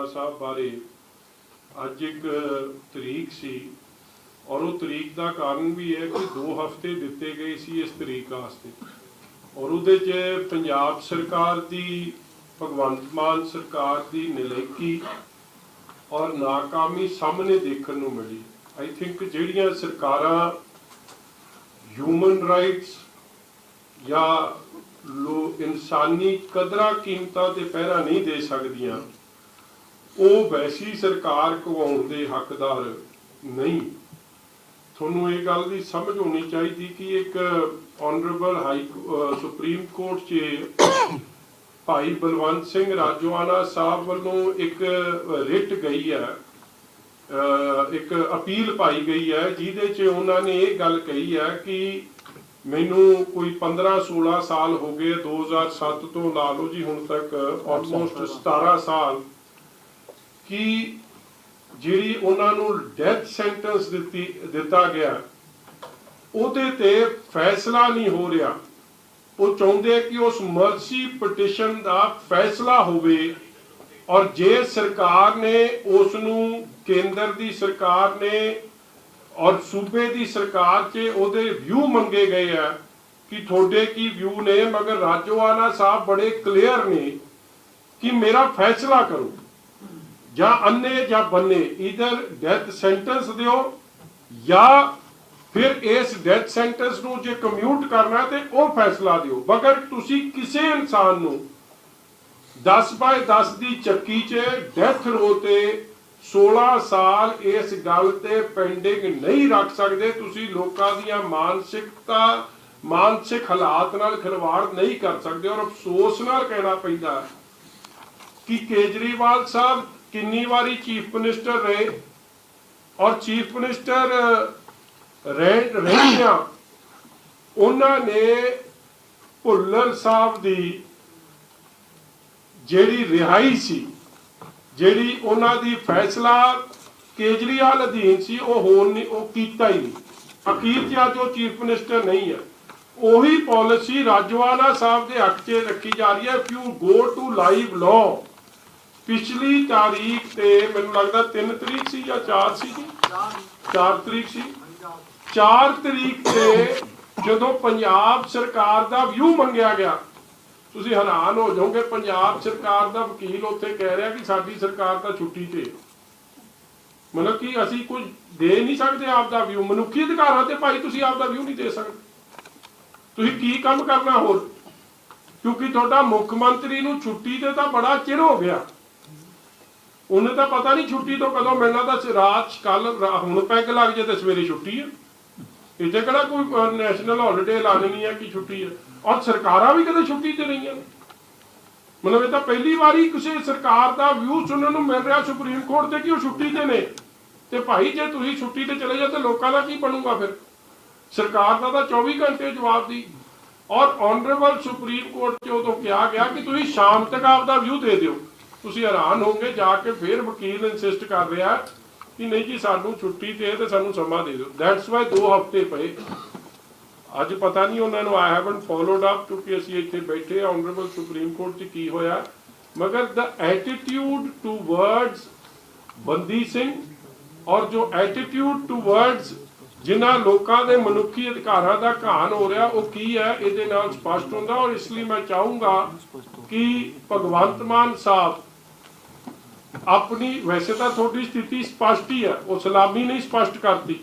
ਰਾਣਾ ਸਾਹਿਬ ਬਾਰੇ ਅੱਜ ਇੱਕ ਤਰੀਕ ਸੀ ਔਰ ਉਹ ਤਰੀਕ ਦਾ ਕਾਰਨ ਵੀ ਹੈ ਕਿ 2 ਹਫ਼ਤੇ ਦਿੱਤੇ ਗਏ ਸੀ ਇਸ ਤਰੀਕ ਵਾਸਤੇ। ਔਰ ਉਹਦੇ 'ਚ ਪੰਜਾਬ ਸਰਕਾਰ ਦੀ, ਭਗਵੰਤ ਮਾਨ ਸਰਕਾਰ ਦੀ ਨਲੇਕੀ ਔਰ ਨਾਕਾਮੀ ਸਾਹਮਣੇ ਦੇਖਣ ਨੂੰ ਮਿਲੀ। ਆਈ ਥਿੰਕ ਜਿਹੜੀਆਂ ਸਰਕਾਰਾਂ ਹਿਊਮਨ ਰਾਈਟਸ ਜਾਂ ਲੋ, ਇਨਸਾਨੀ ਕਦਰਾਂ ਕੀਮਤਾਂ ਤੇ ਪਹਿਰਾ ਨਹੀਂ ਦੇ ਸਕਦੀਆਂ ਉਹ ਵੈਸੀ ਸਰਕਾਰ ਕਵਾਉਣ ਦੇ ਹੱਕਦਾਰ ਨਹੀਂ। ਤੁਹਾਨੂੰ ਇਹ ਗੱਲ ਦੀ ਸਮਝ ਹੋਣੀ ਚਾਹੀਦੀ ਕਿ ਇੱਕ ਆਨਰੇਬਲ ਹਾਈ ਸੁਪਰੀਮ ਕੋਰਟ 'ਚ ਭਾਈ ਬਲਵੰਤ ਸਿੰਘ ਰਾਜੋਆਣਾ ਸਾਹਿਬ ਵੱਲੋਂ ਇੱਕ ਰਿਟ ਗਈ ਹੈ ਇੱਕ ਅਪੀਲ ਪਾਈ ਗਈ ਹੈ, ਜਿਹਦੇ 'ਚ ਉਹਨਾਂ ਨੇ ਇਹ ਗੱਲ ਕਹੀ ਹੈ ਕਿ ਮੈਨੂੰ ਕੋਈ 15 16 ਸਾਲ ਹੋ ਗਏ 2007 ਤੋਂ ਲਾ ਲਓ ਜੀ ਹੁਣ ਤੱਕ ਆਲਮੋਸਟ 17 ਸਾਲ ਕਿ ਜਿਹੜੀ ਉਹਨਾਂ ਨੂੰ ਡੈਥ ਸੈਂਟੈਂਸ ਦਿੱਤੀ, ਦਿੱਤਾ ਗਿਆ, ਉਹਦੇ ਤੇ ਫੈਸਲਾ ਨਹੀਂ ਹੋ ਰਿਹਾ। ਉਹ ਚਾਹੁੰਦੇ ਕਿ ਉਸ ਮਰਸੀ ਪਟੀਸ਼ਨ ਦਾ ਫੈਸਲਾ ਹੋਵੇ ਔਰ ਜੇ ਸਰਕਾਰ ਨੇ ਉਸ ਨੂੰ, ਕੇਂਦਰ ਦੀ ਸਰਕਾਰ ਨੇ ਔਰ ਸੂਬੇ ਦੀ ਸਰਕਾਰ 'ਚ ਉਹਦੇ ਵਿਊ ਮੰਗੇ ਗਏ ਆ ਕਿ ਤੁਹਾਡੇ ਕੀ ਵਿਊ ਨੇ, ਮਗਰ ਰਾਜੋਆਣਾ ਸਾਹਿਬ ਬੜੇ ਕਲੀਅਰ ਨੇ ਕਿ ਮੇਰਾ ਫੈਸਲਾ ਕਰੋ। ਜਾਂ ਅੰਨੇ ਜਾਂ ਬੰਨੇ ਇਧਰ ਡੈਥ ਸੈਂਟੈਂਸ ਦਿਓ ਜਾਂ ਫਿਰ ਇਸ ਡੈਥ ਸੈਂਟੈਂਸ ਨੂੰ ਜੇ ਕਮਿਊਟ ਕਰਨਾ ਤੇ ਉਹ ਫੈਸਲਾ ਦਿਓ। ਮਗਰ ਤੁਸੀਂ ਕਿਸੇ ਇਨਸਾਨ ਨੂੰ 10 ਬਾਏ 10 ਦੀ ਚੱਕੀ 'ਚ ਡੈਥ ਰੋ ਤੇ 16 ਸਾਲ ਇਸ ਗੱਲ ਤੇ ਪੈਂਡਿੰਗ ਨਹੀਂ ਰੱਖ ਸਕਦੇ, ਤੁਸੀਂ ਲੋਕਾਂ ਦੀਆਂ ਮਾਨਸਿਕਤਾ, ਮਾਨਸਿਕ ਹਾਲਾਤ ਨਾਲ ਖਿਲਵਾੜ ਨਹੀਂ ਕਰ ਸਕਦੇ ਔਰ ਅਫਸੋਸ ਨਾਲ ਕਹਿਣਾ ਪੈਂਦਾ ਕਿ ਕੇਜਰੀਵਾਲ ਸਾਹਿਬ ਕਿੰਨੀ ਵਾਰੀ ਚੀਫ ਮਿਨਿਸਟਰ ਰਹੇ ਔਰ ਚੀਫ ਮਿਨਿਸਟਰ ਰਹਿ, ਰਹਿਆਂ। ਉਹਨਾਂ ਨੇ ਭੁੱਲਰ ਸਾਹਿਬ ਦੀ ਜਿਹੜੀ ਰਿਹਾਈ ਸੀ, ਜਿਹੜੀ ਉਹਨਾਂ ਦੀ ਫੈਸਲਾ ਕੇਜਰੀਵਾਲ ਅਧੀਨ ਸੀ, ਉਹ ਹੋਣ ਨਹੀਂ, ਉਹ ਕੀਤਾ ਹੀ ਨਹੀਂ। ਅਖੀਰ 'ਚ ਅੱਜ ਉਹ ਚੀਫ ਮਿਨਿਸਟਰ ਨਹੀਂ ਹੈ। ਉਹੀ ਪਾਲਿਸੀ ਰਾਜਵਾਨਾ ਸਾਹਿਬ ਦੇ ਹੱਕ 'ਚ ਰੱਖੀ ਜਾ ਰਹੀ ਹੈ। If you go to live law ਪਿਛਲੀ ਤਾਰੀਖ ਤੇ ਮੈਨੂੰ ਲੱਗਦਾ 3 ਤਰੀਕ ਸੀ ਜਾਂ 4 ਸੀ ਜੀ? 4 ਤਰੀਕ ਸੀ। 4 ਤਰੀਕ ਤੇ ਜਦੋਂ ਪੰਜਾਬ ਸਰਕਾਰ ਦਾ ਵਿਊ ਮੰਗਿਆ ਗਿਆ, ਤੁਸੀਂ ਹੈਰਾਨ ਹੋ ਜਾਓਗੇ, ਪੰਜਾਬ ਸਰਕਾਰ ਦਾ ਵਕੀਲ ਉੱਥੇ ਕਹਿ ਰਿਹਾ ਕਿ ਸਾਡੀ ਸਰਕਾਰ ਤਾਂ ਛੁੱਟੀ ਤੇ ਮਤਲਬ ਕਿ ਅਸੀਂ ਕੁਝ ਦੇ ਨਹੀਂ ਸਕਦੇ ਆਪ ਦਾ ਵਿਊ ਮਨੁੱਖੀ ਅਧਿਕਾਰਾਂ ਤੇ ਭਾਈ ਤੁਸੀਂ ਆਪ ਦਾ ਵਿਊ ਨਹੀਂ ਦੇ ਸਕਦੇ। ਤੁਸੀਂ ਕੀ ਕੰਮ ਕਰਨਾ ਹੋਰ? ਕਿਉਂਕਿ ਤੁਹਾਡਾ ਮੁੱਖ ਮੰਤਰੀ ਨੂੰ ਛੁੱਟੀ ਤੇ ਤਾਂ ਬੜਾ ਚਿਰ ਹੋ ਗਿਆ। ਉਹਨੇ ਤਾਂ ਪਤਾ ਨਹੀਂ ਛੁੱਟੀ ਤੋਂ ਕਦੋਂ ਮਿਲਣਾ ਤਾਂ ਰਾਤ ਕੱਲ ਹੁਣ ਪੈਗ ਲੱਗ ਜੇ ਤੇ ਸਵੇਰੇ ਛੁੱਟੀ ਹੈ ਇੱਥੇ ਕਿਹੜਾ ਕੋਈ ਨੈਸ਼ਨਲ ਹੌਲੀਡੇ ਲਾ ਦੇਣੀ ਹੈ ਕਿ ਛੁੱਟੀ ਹੈ ਔਰ ਸਰਕਾਰਾਂ ਵੀ ਕਦੇ ਛੁੱਟੀ ਤੇ ਨਹੀਂ ਹੈ ਮਤਲਬ ਇਹ ਤਾਂ ਪਹਿਲੀ ਵਾਰੀ ਕਿਸੇ ਸਰਕਾਰ ਦਾ ਵਿਊ ਸੁਣਨ ਨੂੰ ਮਿਲ ਰਿਹਾ ਸੁਪਰੀਮ ਕੋਰਟ ਤੇ ਕਿ ਉਹ ਛੁੱਟੀ ਤੇ ਨੇ। ਤੇ ਭਾਈ, ਜੇ ਤੁਸੀਂ ਛੁੱਟੀ ਤੇ ਚਲੇ ਜਾਓ ਤੇ ਲੋਕਾਂ ਦਾ ਕੀ ਬਣੂਗਾ ਫਿਰ? ਸਰਕਾਰ ਦਾ ਤਾਂ 24 ਘੰਟੇ ਜਵਾਬ ਦੀ। ਔਰ ਆਨਰੇਬਲ ਸੁਪਰੀਮ ਕੋਰਟ 'ਚ ਉਦੋਂ ਕਿਹਾ ਗਿਆ ਕਿ ਤੁਸੀਂ ਸ਼ਾਮ ਤੱਕ ਆਪਦਾ ਵਿਊ ਦੇ ਦਿਓ। ਤੁਸੀਂ ਹੈਰਾਨ ਹੋਗੇ ਜਾ ਕੇ ਫਿਰ ਵਕੀਲ ਇਨਸਿਸਟ ਕਰ ਰਿਹਾ ਕਿ ਨਹੀਂ ਜੀ, ਸਾਨੂੰ ਛੁੱਟੀ ਤੇ ਤੇ ਸਾਨੂੰ ਸਮਾਂ ਦੇ ਦਿਓ। ਦੈਟਸ ਵਾਈ 2 ਹਫ਼ਤੇ ਪਏ। ਅੱਜ ਪਤਾ ਨਹੀਂ ਉਹਨਾਂ ਨੂੰ ਆਈ ਹੈਵਨਟ ਫੋਲੋਡ ਅਪ ਕਿਉਂਕਿ ਅਸੀਂ ਇੱਥੇ ਬੈਠੇ ਆਨਰੇਬਲ ਸੁਪਰੀਮ ਕੋਰਟ 'ਚ ਕੀ ਹੋਇਆ। ਮਗਰ ਦਾ ਐਟੀਟਿਊਡ ਟੂਵਰਡਸ ਬੰਦੀ ਸਿੰਘ ਔਰ ਜੋ ਐਟੀਟਿਊਡ ਟੂਵਰਡਸ ਜਿਨ੍ਹਾਂ ਲੋਕਾਂ ਦੇ ਮਨੁੱਖੀ ਅਧਿਕਾਰਾਂ ਦਾ ਘਾਣ ਹੋ ਰਿਹਾ, ਉਹ ਕੀ ਹੈ? ਇਹਦੇ ਨਾਲ ਸਪਸ਼ਟ ਹੁੰਦਾ ਔਰ ਇਸ ਲਈ ਮੈਂ ਚਾਹੂੰਗਾ ਕਿ ਭਗਵੰਤ ਮਾਨ ਸਾਹਿਬ ਆਪਣੀ, ਵੈਸੇ ਤਾਂ ਤੁਹਾਡੀ ਸਥਿਤੀ ਸਪਸ਼ਟ ਹੀ ਹੈ ਉਹ ਸਲਾਮੀ ਨਹੀਂ ਸਪਸ਼ਟ ਕਰਦੀ।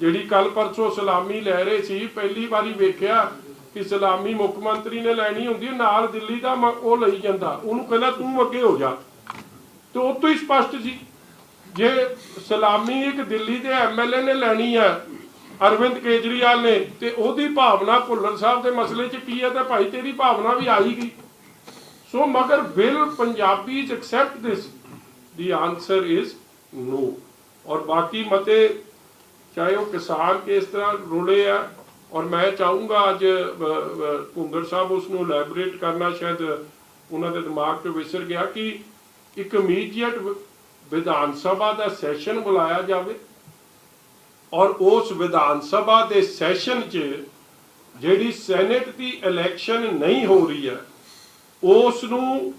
ਜਿਹੜੀ ਕੱਲ ਪਰਸੋਂ ਸਲਾਮੀ ਲੈ ਰਹੇ ਸੀ, ਪਹਿਲੀ ਵਾਰੀ ਵੇਖਿਆ ਕਿ ਸਲਾਮੀ ਮੁੱਖ ਮੰਤਰੀ ਨੇ ਲੈਣੀ ਹੁੰਦੀ, ਨਾਲ ਦਿੱਲੀ ਦਾ ਉਹ ਲਈ ਜਾਂਦਾ। ਉਹਨੂੰ ਕਹਿੰਦਾ, ਤੂੰ ਅੱਗੇ ਹੋ ਜਾ। ਤੇ ਉਹ ਤੋਂ ਹੀ ਸਪਸ਼ਟ ਸੀ। ਜੇ ਸਲਾਮੀ ਇੱਕ ਦਿੱਲੀ ਦੇ ਐਮਐਲਏ ਨੇ ਲੈਣੀ ਹੈ ਅਰਵਿੰਦ ਕੇਜਰੀਵਾਲ ਨੇ, ਤੇ ਉਹਦੀ ਭਾਵਨਾ ਭੁੱਲਰ ਸਾਹਿਬ ਦੇ ਮਸਲੇ 'ਚ ਕੀ ਹੈ ਤੇ ਭਾਈ ਤੇਰੀ ਭਾਵਨਾ ਵੀ ਆ ਹੀ ਗਈ। ਸੋ ਮਗਰ will Punjabis accept this the answer is no ਔਰ ਬਾਕੀ ਮਤੇ ਚਾਹੇ ਉਹ ਕਿਸਾਨ ਕਿਸ ਤਰ੍ਹਾਂ ਰੁੜੇ ਆ ਔਰ ਮੈਂ ਚਾਹੂੰਗਾ ਅੱਜ ਕੁੰਦਰ ਸਾਹਿਬ ਉਸ ਨੂੰ ਲੈਬੋਰੇਟ ਕਰਨਾ ਸ਼ਾਇਦ ਉਹਨਾਂ ਦੇ ਦਿਮਾਗ 'ਚ ਵਿਸਰ ਗਿਆ ਕਿ ਇੱਕ ਇਮੀਡੀਏਟ ਵਿਧਾਨ ਸਭਾ ਦਾ ਸੈਸ਼ਨ ਬੁਲਾਇਆ ਜਾਵੇ ਔਰ ਉਸ ਵਿਧਾਨ ਸਭਾ ਦੇ ਸੈਸ਼ਨ 'ਚ ਜਿਹੜੀ ਸੈਨੇਟ ਦੀ ਇਲੈਕਸ਼ਨ ਨਹੀਂ ਹੋ ਰਹੀ ਹੈ ਉਸ ਨੂੰ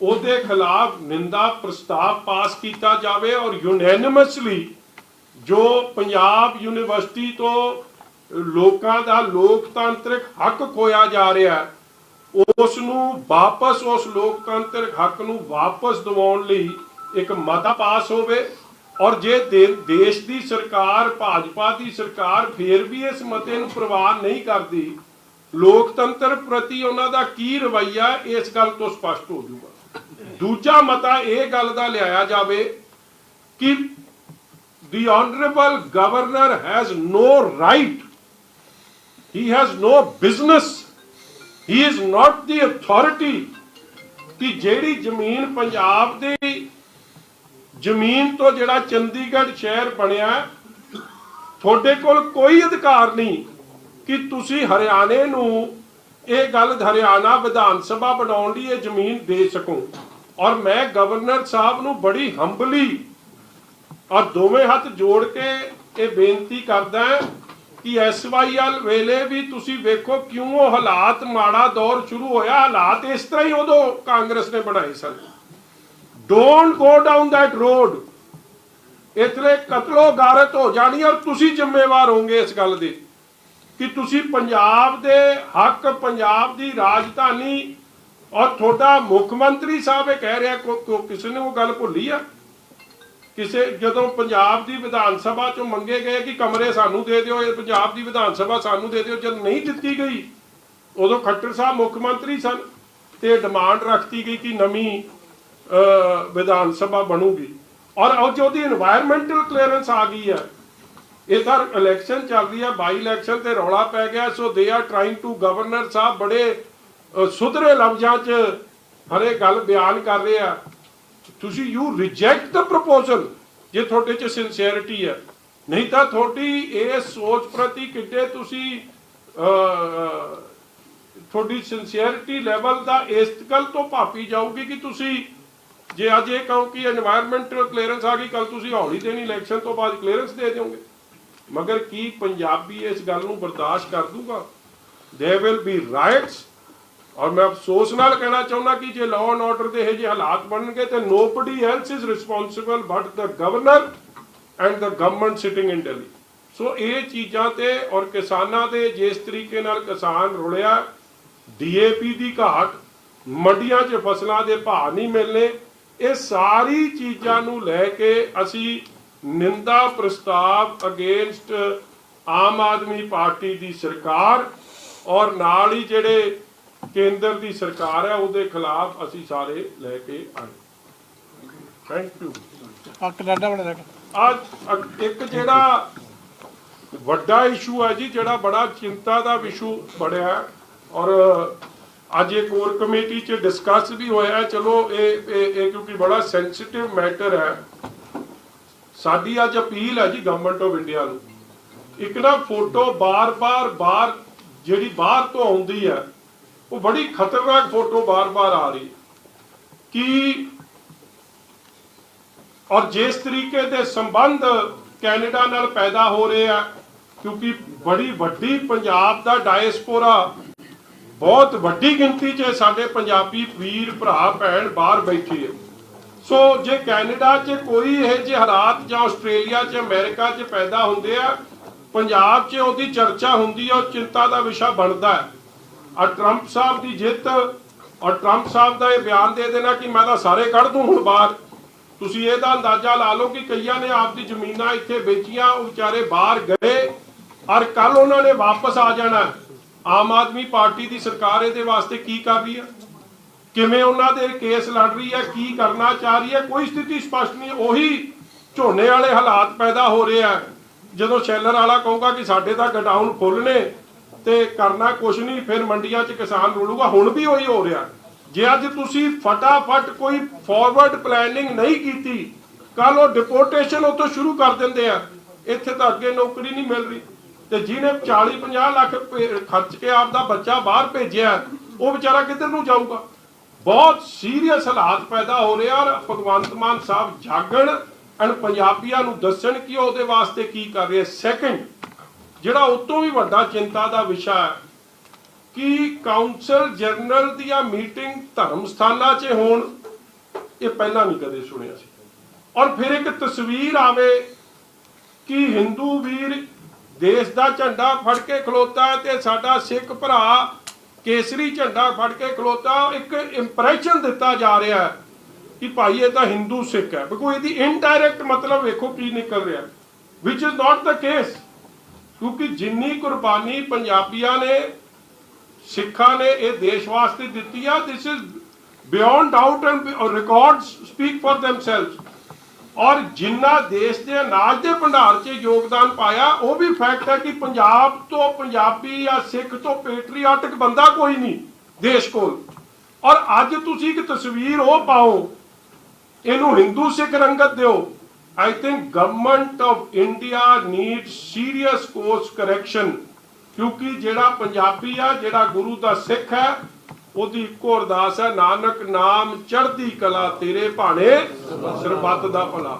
ਉਹਦੇ ਖਿਲਾਫ ਨਿੰਦਾ ਪ੍ਰਸਤਾਵ ਪਾਸ ਕੀਤਾ ਜਾਵੇ ਔਰ ਯੂਨੈਨਿਮਸਲੀ ਜੋ ਪੰਜਾਬ ਯੂਨੀਵਰਸਿਟੀ ਤੋਂ ਲੋਕਾਂ ਦਾ ਲੋਕਤਾਂਤਰਿਕ ਹੱਕ ਖੋਇਆ ਜਾ ਰਿਹਾ ਹੈ ਉਸ ਨੂੰ ਵਾਪਸ ਉਸ ਲੋਕਤੰਤਰਿਕ ਹੱਕ ਨੂੰ ਵਾਪਸ ਦਿਵਾਉਣ ਲਈ ਇੱਕ ਮਤਾ ਪਾਸ ਹੋਵੇ ਔਰ ਜੇ ਦੇਸ਼ ਦੀ ਸਰਕਾਰ, ਭਾਜਪਾ ਦੀ ਸਰਕਾਰ ਫੇਰ ਵੀ ਇਸ ਮਤੇ ਨੂੰ ਪ੍ਰਵਾਨ ਨਹੀਂ ਕਰਦੀ ਲੋਕਤੰਤਰ ਪ੍ਰਤੀ ਉਹਨਾਂ ਦਾ ਕੀ ਰਵੱਈਆ, ਇਸ ਗੱਲ ਤੋਂ ਸਪਸ਼ਟ ਹੋ ਜਾਊਗਾ। ਦੂਜਾ ਮਤਾ ਇਹ ਗੱਲ ਦਾ ਲਿਆਇਆ ਜਾਵੇ ਕਿ the honorable governor has no right, he has no business, he is not the authority ਕਿ ਜਿਹੜੀ ਜ਼ਮੀਨ ਪੰਜਾਬ ਦੀ ਜ਼ਮੀਨ ਤੋਂ ਜਿਹੜਾ ਚੰਡੀਗੜ੍ਹ ਸ਼ਹਿਰ ਬਣਿਆ ਤੁਹਾਡੇ ਕੋਲ ਕੋਈ ਅਧਿਕਾਰ ਨਹੀਂ ਕਿ ਤੁਸੀਂ ਹਰਿਆਣੇ ਨੂੰ ਇਹ ਗੱਲ ਹਰਿਆਣਾ ਵਿਧਾਨ ਸਭਾ ਬਣਾਉਣ ਲਈ ਇਹ ਜ਼ਮੀਨ ਦੇ ਸਕੋ। ਔਰ ਮੈਂ ਗਵਰਨਰ ਸਾਹਿਬ ਨੂੰ ਬੜੀ ਹੰਬਲੀ ਔਰ ਦੋਵੇਂ ਹੱਥ ਜੋੜ ਕੇ ਇਹ ਬੇਨਤੀ ਕਰਦਾ ਹਾਂ ਕਿ ਐਸਵਾਈਐਲ ਵੇਲੇ ਵੀ ਤੁਸੀਂ ਵੇਖੋ ਕਿਉਂ ਉਹ ਹਾਲਾਤ ਮਾੜਾ ਦੌਰ ਸ਼ੁਰੂ ਹੋਇਆ। ਹਾਲਾਤ ਇਸ ਤਰ੍ਹਾਂ ਹੀ ਉਦੋਂ ਕਾਂਗਰਸ ਨੇ ਬਣਾਏ ਸਨ। Don't go down that road ਇਤਨੇ ਕਤਲੋ ਗਾਰਤ ਹੋ ਜਾਣੀ ਔਰ ਤੁਸੀਂ ਜ਼ਿੰਮੇਵਾਰ ਹੋਗੇ ਇਸ ਗੱਲ ਦੇ। ਕਿ ਤੁਸੀਂ ਪੰਜਾਬ ਦੇ ਹੱਕ, ਪੰਜਾਬ ਦੀ ਰਾਜਧਾਨੀ ਔਰ ਤੁਹਾਡਾ ਮੁੱਖ ਮੰਤਰੀ ਸਾਹਿਬ ਇਹ ਕਹਿ ਰਿਹਾ, ਕੋ ਕਿਸੇ ਨੇ ਉਹ ਗੱਲ ਭੁੱਲੀ ਆ? ਕਿਸੇ, ਜਦੋਂ ਪੰਜਾਬ ਦੀ ਵਿਧਾਨ ਸਭਾ ਚੋਂ ਮੰਗੇ ਗਏ ਕਿ ਕਮਰੇ ਸਾਨੂੰ ਦੇ ਦਿਓ, ਇਹ ਪੰਜਾਬ ਦੀ ਵਿਧਾਨ ਸਭਾ ਸਾਨੂੰ ਦੇ ਦਿਓ, ਜਦ ਨਹੀਂ ਦਿੱਤੀ ਗਈ, ਉਦੋਂ ਖੱਟਰ ਸਾਹਿਬ ਮੁੱਖ ਮੰਤਰੀ ਸਨ ਤੇ ਡਿਮਾਂਡ ਰੱਖਤੀ ਗਈ ਕਿ ਨਵੀਂ ਵਿਧਾਨ ਸਭਾ ਬਣੂਗੀ। ਔਰ ਉਹ ਜੋ ਦੀ এনवायरमेंटल ਕਲੀਅਰੈਂਸ ਆ ਗਈ ਹੈ ਇਹ ਸਰ ਇਲੈਕਸ਼ਨ ਚੱਲ ਰਹੀ ਹੈ ਬਾਈ ਇਲੈਕਸ਼ਨ ਤੇ ਰੌਲਾ ਪੈ ਗਿਆ so they are trying to governor ਸਾਹਿਬ ਬੜੇ ਸੁਧਰੇ ਲਫ਼ਜ਼ਾਂ 'ਚ ਹਰੇ ਗੱਲ ਬਿਆਨ ਕਰ ਰਹੇ ਆ। ਤੁਸੀਂ ਯੂ ਰਿਜੈਕਟ ਦਾ ਪ੍ਰਪੋਜ਼ਲ ਜੇ ਤੁਹਾਡੇ 'ਚ ਸਿੰਸੀਅਰਿਟੀ ਹੈ ਨਹੀਂ ਤਾਂ ਤੁਹਾਡੀ ਇਹ ਸੋਚ ਪ੍ਰਤੀ ਕਿੱਡੇ ਤੁਸੀਂ ਤੁਹਾਡੀ ਸਿੰਸੀਅਰਿਟੀ ਲੈਵਲ ਦਾ ਇਸ ਇਸਤਕਲ ਤੋਂ ਭਾਪੀ ਜਾਊਗੀ ਕਿ ਤੁਸੀਂ, ਜੇ ਅੱਜ ਇਹ ਕਹੋ ਕਿ এনवायरमेंट ਕਲੀਅਰੈਂਸ ਆ ਗਈ ਕੱਲ ਤੁਸੀਂ ਹੌਲੀ ਦੇਣੀ ਇਲੈਕਸ਼ਨ ਤੋਂ ਬਾਅਦ ਕਲੀਅਰੈਂਸ ਦੇ ਦਿਓਗੇ। ਮਗਰ ਕੀ ਪੰਜਾਬੀ ਇਸ ਗੱਲ ਨੂੰ ਬਰਦਾਸ਼ਤ ਕਰ ਦੂਗਾ? ਦੇ ਵਿਲ ਬੀ ਰਾਈਟਸ ਔਰ ਮੈਂ ਅਫਸੋਸ ਨਾਲ ਕਹਿਣਾ ਚਾਹੁੰਦਾ ਕਿ ਜੇ ਲਾਅ ਐਂਡ ਆਰਡਰ ਦੇ ਇਹ ਜਿਹੇ ਹਾਲਾਤ ਬਣਨਗੇ, ਤੇ nobody else is responsible but the governor and the government sitting in Delhi so ਇਹ ਚੀਜ਼ਾਂ ਤੇ ਔਰ ਕਿਸਾਨਾਂ ਦੇ ਜਿਸ ਤਰੀਕੇ ਨਾਲ ਕਿਸਾਨ ਰੁਲਿਆ ਡੀਏਪੀ ਦੀ ਘਾਟ, ਮੰਡੀਆਂ 'ਚ ਫਸਲਾਂ ਦੇ ਭਾਅ ਨਹੀਂ ਮਿਲਨੇ, ਇਹ ਸਾਰੀ ਚੀਜ਼ਾਂ ਨੂੰ ਲੈ ਕੇ ਅਸੀਂ ਨਿੰਦਾ ਪ੍ਰਸਤਾਵ ਅਗੇਂਸਟ ਆਮ ਆਦਮੀ ਪਾਰਟੀ ਦੀ ਸਰਕਾਰ ਔਰ ਨਾਲ ਹੀ ਜਿਹੜੇ ਕੇਂਦਰ ਦੀ ਸਰਕਾਰ ਹੈ ਉਹਦੇ ਖਿਲਾਫ ਅਸੀਂ ਸਾਰੇ ਲੈ ਕੇ ਆਏ। ਥੈਂਕ ਯੂ ਆ ਕੈਨੇਡਾ ਰੱਖ ਅੱਜ ਇੱਕ ਜਿਹੜਾ ਵੱਡਾ ਇਸ਼ੂ ਹੈ ਜੀ ਜਿਹੜਾ ਬੜਾ ਚਿੰਤਾ ਦਾ ਇਸ਼ੂ ਬਣਿਆ ਹੈ ਔਰ ਅੱਜ ਇਹ ਕੋਰ ਕਮੇਟੀ 'ਚ ਡਿਸਕਸ ਵੀ ਹੋਇਆ। ਚਲੋ ਇਹ ਇਹ ਕਿਉਂਕਿ ਬੜਾ ਸੈਂਸਿਟਿਵ ਮੈਟਰ ਹੈ। ਸਾਡੀ ਅੱਜ ਅਪੀਲ ਹੈ ਜੀ ਗਵਰਨਮੈਂਟ ਆਫ ਇੰਡੀਆ ਨੂੰ। ਇੱਕ ਨਾ ਫੋਟੋ ਬਾਰ-ਬਾਰ ਬਾਹਰ ਜਿਹੜੀ ਬਾਹਰ ਤੋਂ ਆਉਂਦੀ ਹੈ, ਉਹ ਬੜੀ ਖਤਰਨਾਕ ਫੋਟੋ ਬਾਰ-ਬਾਰ ਆ ਰਹੀ ਕਿ ਔਰ ਜਿਸ ਤਰੀਕੇ ਦੇ ਸੰਬੰਧ ਕੈਨੇਡਾ ਨਾਲ ਪੈਦਾ ਹੋ ਰਹੇ ਆ, ਕਿਉਂਕਿ ਬੜੀ ਵੱਡੀ ਪੰਜਾਬ ਦਾ ਡਾਇਸਪੋਰਾ ਬਹੁਤ ਵੱਡੀ ਗਿਣਤੀ 'ਚ ਸਾਡੇ ਪੰਜਾਬੀ ਵੀਰ ਭਰਾ, ਭੈਣ ਬਾਹਰ ਬੈਠੇ ਆ। ਸੋ ਜੇ ਕੈਨੇਡਾ 'ਚ ਕੋਈ ਇਹ ਜਿਹੇ ਹਾਲਾਤ ਜਾਂ ਆਸਟ੍ਰੇਲੀਆ 'ਚ ਅਮਰੀਕਾ 'ਚ ਪੈਦਾ ਹੁੰਦੇ ਆ, ਪੰਜਾਬ 'ਚ ਉਹਦੀ ਚਰਚਾ ਹੁੰਦੀ ਹੈ ਉਹ ਚਿੰਤਾ ਦਾ ਵਿਸ਼ਾ ਬਣਦਾ ਹੈ। ਆ ਟਰੰਪ ਸਾਹਿਬ ਦੀ ਜਿੱਤ ਔਰ ਟਰੰਪ ਸਾਹਿਬ ਦਾ ਇਹ ਬਿਆਨ ਦੇ ਦੇਣਾ ਕਿ ਮੈਂ ਤਾਂ ਸਾਰੇ ਕੱਢ ਦੂੰ ਹੁਣ ਬਾਹਰ। ਤੁਸੀਂ ਇਹਦਾ ਅੰਦਾਜ਼ਾ ਲਾ ਲਓ ਕਿ ਕਈਆਂ ਨੇ ਆਪਦੀ ਜ਼ਮੀਨਾਂ ਇੱਥੇ ਵੇਚੀਆਂ, ਉਹ ਵਿਚਾਰੇ ਬਾਹਰ ਗਏ ਔਰ ਕੱਲ ਉਹਨਾਂ ਨੇ ਵਾਪਸ ਆ ਜਾਣਾ। ਆਮ ਆਦਮੀ ਪਾਰਟੀ ਦੀ ਸਰਕਾਰ ਇਹਦੇ ਵਾਸਤੇ ਕੀ ਕਰ ਰਹੀ ਹੈ ਕਿਵੇਂ ਉਹਨਾਂ ਦੇ ਕੇਸ ਲੜ ਰਹੀ ਹੈ, ਕੀ ਕਰਨਾ ਚਾਹ ਰਹੀ ਹੈ, ਕੋਈ ਸਥਿਤੀ ਸਪਸ਼ਟ ਨਹੀਂ। ਉਹੀ ਝੋਨੇ ਵਾਲੇ ਹਾਲਾਤ ਪੈਦਾ ਹੋ ਰਹੇ ਆ। ਜਦੋਂ ਸ਼ੈਲਰ ਵਾਲਾ ਕਹੂਗਾ ਕਿ ਸਾਡੇ ਤਾਂ ਗਡਾਊਨ ਫੁੱਲ ਨੇ ਤੇ ਕਰਨਾ ਕੁਛ ਨਹੀਂ, ਫਿਰ ਮੰਡੀਆਂ 'ਚ ਕਿਸਾਨ ਰੋਲੂਗਾ ਹੁਣ ਵੀ ਉਹੀ ਹੋ ਰਿਹਾ। ਜੇ ਅੱਜ ਤੁਸੀਂ ਫਟਾਫਟ ਕੋਈ ਫਾਰਵਰਡ ਪਲੈਨਿੰਗ ਨਹੀਂ ਕੀਤੀ ਕੱਲ ਉਹ ਡਿਪੋਰਟੇਸ਼ਨ ਉਤੋਂ ਸ਼ੁਰੂ ਕਰ ਦਿੰਦੇ ਆ। ਇੱਥੇ ਤਾਂ ਅੱਗੇ ਨੌਕਰੀ ਨਹੀਂ ਮਿਲ ਰਹੀ। ਤੇ ਜਿਹਨੇ 40 50 ਲੱਖ ਖਰਚ ਕੇ ਆਪਦਾ ਬੱਚਾ ਬਾਹਰ ਭੇਜਿਆ, ਉਹ ਵਿਚਾਰਾ ਕਿੱਧਰ ਨੂੰ ਜਾਊਗਾ? ਬਹੁਤ ਸੀਰੀਅਸ ਹਾਲਾਤ ਪੈਦਾ ਹੋ ਰਹੇ ਆ ਔਰ ਭਗਵੰਤ ਮਾਨ ਸਾਹਿਬ ਜਾਗਣ ਐਂਡ ਪੰਜਾਬੀਆਂ ਨੂੰ ਦੱਸਣ ਕਿ ਉਹਦੇ ਵਾਸਤੇ ਕੀ ਕਰ ਰਹੇ ਸੈਕੰਡ ਜਿਹੜਾ ਉਤੋਂ ਵੀ ਵੱਡਾ ਚਿੰਤਾ ਦਾ ਵਿਸ਼ਾ ਹੈ ਕਿ ਕਾਉਂਸਲ ਜਨਰਲ ਦੀਆਂ ਮੀਟਿੰਗ ਧਰਮ ਸਥਾਨਾਂ 'ਚ ਹੋਣ, ਇਹ ਪਹਿਲਾਂ ਨਹੀਂ ਕਦੇ ਸੁਣਿਆ ਸੀ। ਔਰ ਫਿਰ ਇੱਕ ਤਸਵੀਰ ਆਵੇ ਕਿ ਹਿੰਦੂ ਵੀਰ ਦੇਸ਼ ਦਾ ਝੰਡਾ ਫੜ ਕੇ ਖਲੋਤਾ ਹੈ ਤੇ ਸਾਡਾ ਸਿੱਖ ਭਰਾ ਕੇਸਰੀ ਝੰਡਾ ਫੜ ਕੇ ਖਲੋਤਾ, ਇੱਕ ਇੰਪ੍ਰੈਸ਼ਨ ਦਿੱਤਾ ਜਾ ਰਿਹਾ ਹੈ ਕਿ ਭਾਈ ਇਹ ਤਾਂ ਹਿੰਦੂ ਸਿੱਖ ਹੈ। ਬਿਕੋ ਇਹਦੀ ਇਨਡਾਇਰੈਕਟ ਮਤਲਬ ਵੇਖੋ ਕੀ ਨਿਕਲ ਰਿਹਾ ਵਿਚ ਇਜ਼ ਨਾਟ ਦਾ ਕੇਸ ਕਿਉਂਕਿ ਜਿੰਨੀ ਕੁਰਬਾਨੀ ਪੰਜਾਬੀਆਂ ਨੇ, ਸਿੱਖਾਂ ਨੇ ਇਹ ਦੇਸ਼ ਵਾਸਤੇ ਦਿੱਤੀ ਆ this is beyond doubt and records speak for themselves ਔਰ ਜਿੰਨਾ ਦੇਸ਼ ਦੇ ਅਨਾਜ ਦੇ ਭੰਡਾਰ 'ਚ ਯੋਗਦਾਨ ਪਾਇਆ, ਉਹ ਵੀ ਫੈਕਟ ਹੈ ਕਿ ਪੰਜਾਬ ਤੋਂ ਪੰਜਾਬੀ ਜਾਂ ਸਿੱਖ ਤੋਂ ਪੈਟਰੀਆਟਿਕ ਬੰਦਾ ਕੋਈ ਨਹੀਂ ਦੇਸ਼ ਕੋਲ। ਔਰ ਅੱਜ ਤੁਸੀਂ ਇੱਕ ਤਸਵੀਰ ਉਹ ਪਾਓ, ਇਹਨੂੰ ਹਿੰਦੂ ਸਿੱਖ ਰੰਗਤ ਦਿਓ। I think government of India need serious course correction ਕਿਉਂਕਿ ਜਿਹੜਾ ਪੰਜਾਬੀ ਆ, ਜਿਹੜਾ ਗੁਰੂ ਦਾ ਸਿੱਖ ਹੈ ਉਹਦੀ ਇੱਕੋ ਅਰਦਾਸ ਹੈ ਨਾਨਕ ਨਾਮ ਚੜ੍ਹਦੀ ਕਲਾ ਤੇਰੇ ਭਾਣੇ ਸਰਬੱਤ ਦਾ ਭਲਾ।